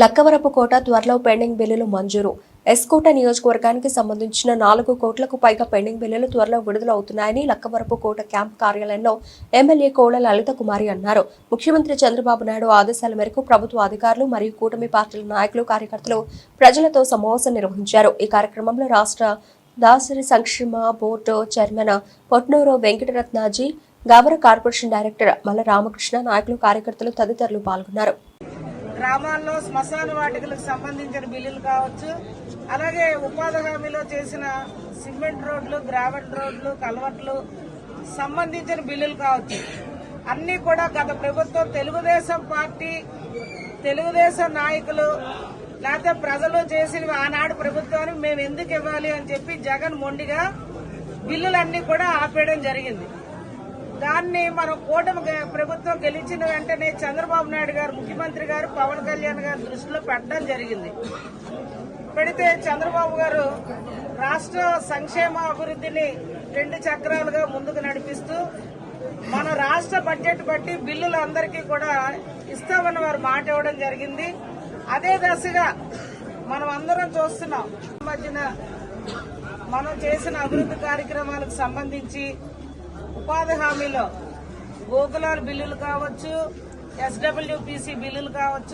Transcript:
లక్కవరపు కోట త్వరలో పెండింగ్ బిల్లులు మంజూరు. ఎస్కోట నియోజకవర్గానికి సంబంధించిన నాలుగు కోట్లకు పైగా పెండింగ్ బిల్లులు త్వరలో విడుదల అవుతున్నాయని లక్కవరపు కోట క్యాంప్ కార్యాలయంలో ఎమ్మెల్యే కోడ లలిత కుమారి అన్నారు. ముఖ్యమంత్రి చంద్రబాబు నాయుడు ఆదేశాల మేరకు ప్రభుత్వ అధికారులు మరియు కూటమి పార్టీల నాయకులు కార్యకర్తలు ప్రజలతో సమావేశం నిర్వహించారు. ఈ కార్యక్రమంలో రాష్ట్ర దాసరి సంక్షేమ board chairman Potnuru Venkataratnaji Gavara corporation director Malla Ramakrishna నాయకులు కార్యకర్తలు తదితరులు పాల్గొన్నారు. గ్రామాల్లో శ్మశాన వాటికలకు సంబంధించిన బిల్లులు కావచ్చు. అలాగే ఉపాధి హామీలో చేసిన సిమెంట్ రోడ్లు గ్రావెల్ రోడ్లు కలవట్లు సంబంధించిన బిల్లులు కావచ్చు. అన్నీ కూడా గత ప్రభుత్వం తెలుగుదేశం పార్టీ తెలుగుదేశం నాయకులు లేకపోతే ప్రజలు చేసిన ఆనాడు ప్రభుత్వానికి మేము ఎందుకు ఇవ్వాలి అని చెప్పి జగన్ మొండిగా బిల్లులన్నీ కూడా ఆపేయడం జరిగింది. దాన్ని మనం కూటమి ప్రభుత్వం గెలిచిన వెంటనే చంద్రబాబు నాయుడు గారు ముఖ్యమంత్రి గారు పవన్ కళ్యాణ్ గారు దృష్టిలో పెట్టడం జరిగింది. పెడితే చంద్రబాబు గారు రాష్ట్ర సంక్షేమ అభివృద్ధిని రెండు చక్రాలుగా ముందుకు నడిపిస్తూ మన రాష్ట్ర బడ్జెట్ బట్టి బిల్లులు అందరికీ కూడా ఇస్తామని వారు మాట ఇవ్వడం జరిగింది. అదే దశగా మనం అందరం చూస్తున్నాం. ఈ మధ్యన మనం చేసిన అభివృద్ధి కార్యక్రమాలకు సంబంధించి ఉపాధి హామీలో గోకులాల బిల్లులు కావచ్చు ఎస్డబ్ల్యూపీసీ బిల్లులు కావచ్చు